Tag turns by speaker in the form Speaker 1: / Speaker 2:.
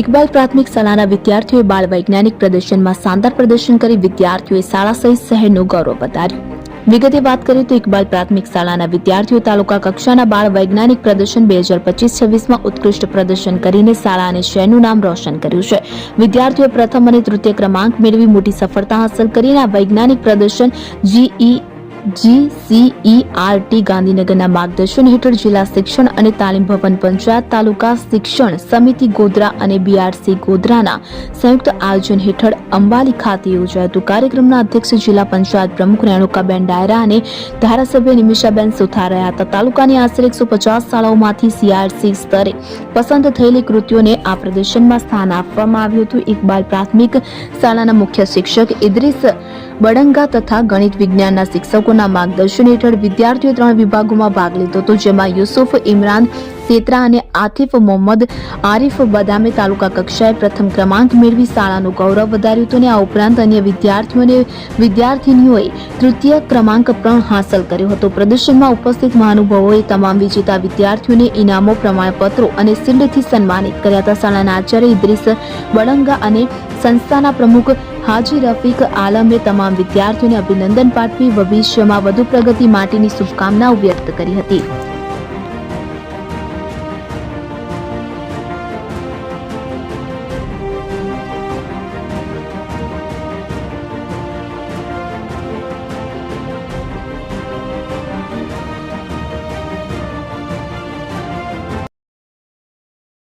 Speaker 1: ઇકબાલ પ્રાથમિક શાળાના વિદ્યાર્થીઓએ બાળ વૈજ્ઞાનિક પ્રદર્શનમાં શાનદાર પ્રદર્શન કરી વિદ્યાર્થીઓએ શાળા સહિત શહેરનું ગૌરવ વધાર્યું. વિગતે વાત કરીએ તો ઇકબાલ પ્રાથમિક શાળાના વિદ્યાર્થીઓ તાલુકા કક્ષાના બાળ વૈજ્ઞાનિક પ્રદર્શન બે હજાર પચીસ છવ્વીસમાં ઉત્કૃષ્ટ પ્રદર્શન કરીને શાળા અને શહેરનું નામ રોશન કર્યું છે. વિદ્યાર્થીઓએ પ્રથમ અને તૃતીય ક્રમાંક મેળવી મોટી સફળતા હાંસલ કરીને આ વૈજ્ઞાનિક પ્રદર્શન જીઈ જીસીઈઆરટી ગાંધીનગરના માર્ગદર્શન હેઠળ જિલ્લા શિક્ષણ અને તાલીમ ભવન પંચાયત તાલુકા શિક્ષણ સમિતિ ગોધરા અને બીઆરસી ગોધરાના સંયુક્ત આયોજન હેઠળ અંબાલી ખાતે યોજાયું કાર્યક્રમના અધ્યક્ષ જિલ્લા પંચાયત પ્રમુખ રેણુકાબેન ડાયરા અને ધારાસભ્ય નિમિષાબેન સુથાર હતા. તાલુકાની આશરે એકસો પચાસ શાળાઓમાંથી સીઆરસી સ્તરે પસંદ થયેલી કૃતિઓને આ પ્રદર્શનમાં સ્થાન આપવામાં આવ્યું હતું. ઇકબાલ પ્રાથમિક શાળાના મુખ્ય શિક્ષક ઇદ્રીસ બડંગા તથા ગણિત વિજ્ઞાનના શિક્ષકોના માર્ગદર્શન હેઠળ વિદ્યાર્થીઓ ત્રણ વિભાગોમાં ભાગ લીધો હતો, જેમાં યુસુફ, ઇમરાન, સેત્રા અને આતિફ, મોહમ્મદ, આરિફ બદામે તાલુકા કક્ષાએ પ્રથમ ક્રમાંક મેળવી શાળાનું ગૌરવ વધાર્યું હતું અને આ ઉપરાંત અન્ય વિદ્યાર્થીઓ અને વિદ્યાર્થિનીઓએ તૃતીય ક્રમાંક પણ હાંસલ કર્યો હતો. પ્રદર્શનમાં ઉપસ્થિત મહાનુભાવોએ તમામ વિજેતા વિદ્યાર્થીઓને ઇનામો, પ્રમાણપત્રો અને શિલ્ડથી સન્માનિત કર્યા હતા. શાળાના આચાર્ય ઇદ્રીસ બળંગા અને સંસ્થાના પ્રમુખ હાજી રફીક આલમે તમામ વિદ્યાર્થીઓને અભિનંદન પાઠવી, ભવિષ્યમાં વધુ પ્રગતિ માટેની શુભકામનાઓ વ્યક્ત કરી હતી.